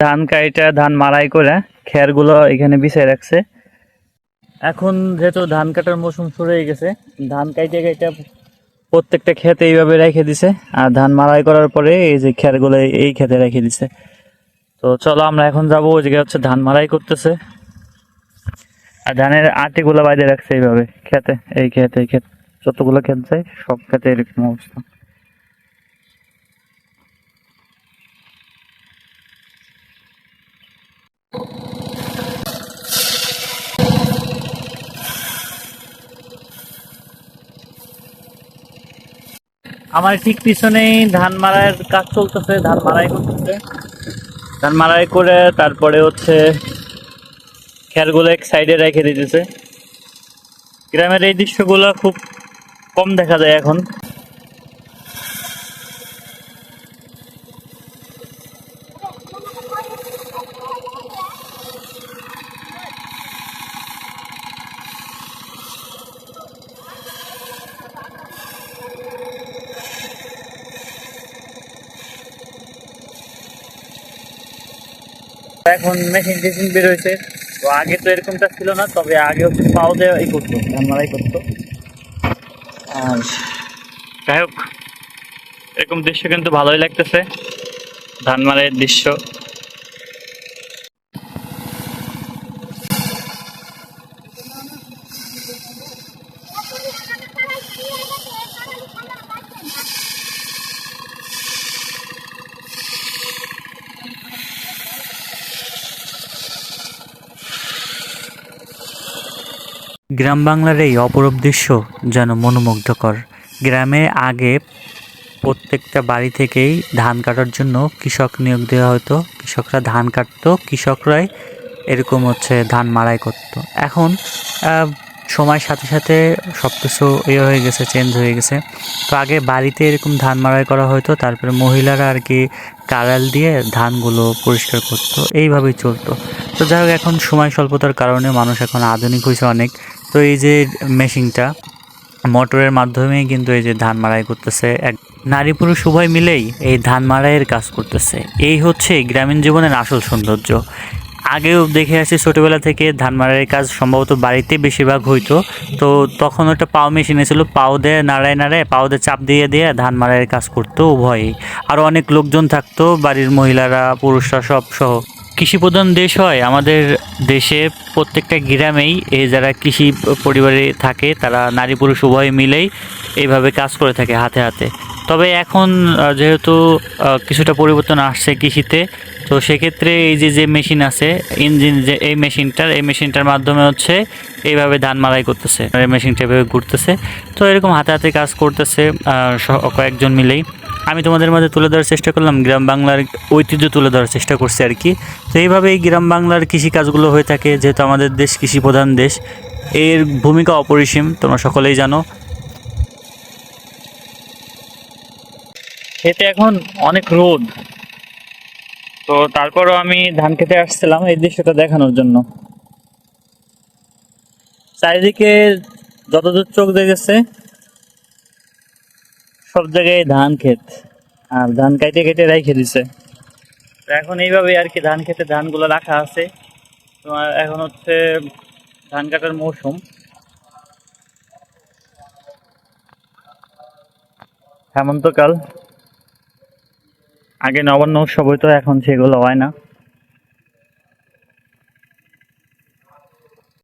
ধান কাইটা, ধান মারাই করে খেরগুলো এখানে বিছাই রাখছে। এখন যেহেতু ধান কাটার মৌসুম শুরু হয়ে গেছে, ধান কাইটে কাইটা প্রত্যেকটা খেতে এইভাবে রেখে দিছে, আর ধান মারাই করার পরে এই যে খেরগুলো এই খেতে রেখে দিছে। তো চলো আমরা এখন যাব, ওই জায়গায় হচ্ছে ধান মারাই করতেছে। আর ধানের আটিগুলো বাইরে রাখছে এইভাবে, খেতে, এই খেতে, এই ক্ষেত যতগুলো ক্ষেত চাই সব খেতে এরকম অবস্থা। আমার ঠিক পিছনেই ধান মারার কাজ চলতেছে, ধান মারাই করতেছে। ধান মারাই করে তারপরে হচ্ছে খেয়ারগুলো এক সাইডে রেখে দিতেছে। গ্রামের এই দৃশ্যগুলো খুব কম দেখা যায় এখন। এখন মেশিন টেশিন বের হয়েছে। তো আগে তো এরকমটা ছিল না, তবে আগে হচ্ছে পাও দেওয়া এই করতো ধান মারাই করতো। আর যাই হোক, এরকম দৃশ্য কিন্তু ভালোই লাগতেছে। ধান মারাইয়ের দৃশ্য। গ্রাম বাংলার এই অপরূপ দৃশ্য যেন মনোমুগ্ধকর। গ্রামে আগে প্রত্যেকটা বাড়ি থেকেই ধান কাটার জন্য কৃষক নিয়োগ দেওয়া হতো। কৃষকরা ধান কাটতো, কৃষকরাই এরকম হচ্ছে ধান মাড়াই করতো। এখন সময়ের সাথে সাথে সব কিছু ইয়ে হয়ে গেছে চেঞ্জ হয়ে গেছে। তো আগে বাড়িতে এরকম ধান মাড়াই করা হতো, তারপরে মহিলারা আর কি কারাল দিয়ে ধানগুলো পরিষ্কার করতো। এইভাবেই চলতো। তো যাই হোক, এখন সময় স্বল্পতার কারণে মানুষ এখন আধুনিক হয়েছে অনেক। তো এই যে মেশিনটা, মোটরের মাধ্যমেই কিন্তু এই যে ধান মাড়াই করতেছে। এক নারী পুরুষ উভয় মিলেই এই ধান মাড়াইয়ের কাজ করতেছে। এই হচ্ছে গ্রামীণ জীবনের আসল সৌন্দর্য। আগেও দেখে আসি ছোটোবেলা থেকে ধান মাড়াইয়ের কাজ সম্ভবত বাড়িতে বেশিরভাগ হইতো। তো তখন ওটা পাও মেশিনে ছিল পাও দিয়ে, নাড়ায় নাড়ায়, পাও দিয়ে, চাপ দিয়ে দিয়ে ধান মাড়াইয়ের কাজ করতো উভয়ই। আরও অনেক লোকজন থাকতো, বাড়ির মহিলারা, পুরুষরা সব সহ। কৃষি প্রধান দেশ হয়, আমাদের দেশে প্রত্যেকটা গ্রামেই এই যারা কৃষি পরিবারে থাকে, তারা নারী পুরুষ উভয় মিলেই এইভাবে কাজ করে থাকে হাতে হাতে। তবে এখন যেহেতু কিছুটা পরিবর্তন আসছে কৃষিতে, তো সেক্ষেত্রে এই যে যে মেশিন আছে, ইঞ্জিন যে, এই মেশিনটার এই মেশিনটার মাধ্যমে হচ্ছে এইভাবে ধান মালাই করতেছে মেশিনটা এভাবে ঘুরতেছে। তো এরকম হাতে হাতে কাজ করতেছে কয়েকজন মিলেই। আমি তোমাদের মাঝে তুলে ধরার চেষ্টা করলাম, গ্রাম বাংলার ঐতিহ্য তুলে ধরার চেষ্টা করছি আর কি। তো এইভাবেই গ্রাম বাংলার কৃষিকাজগুলো হয়ে থাকে, যেহেতু আমাদের দেশ কৃষি প্রধান দেশ, এর ভূমিকা অপরিসীম, তোমরা সকলেই জানো। খেতে এখন অনেক রোদ। তো তারপরও আমি ধান খেতে আসছিলাম এই দৃশ্যটা দেখানোর জন্য। চারিদিকে যতদূর চোখ দেখেছে সব জায়গায় ধান ক্ষেত, আর ধান কাইটে কেটে রেখে দিছে। এখন এইভাবে আর কি ধান খেতে ধানগুলো রাখা আছে। তোমার এখন হচ্ছে ধান কাটার মৌসুম। হেমন্তকাল, আগে নবান্ন উৎসব হইতো, এখন সেগুলো হয় না।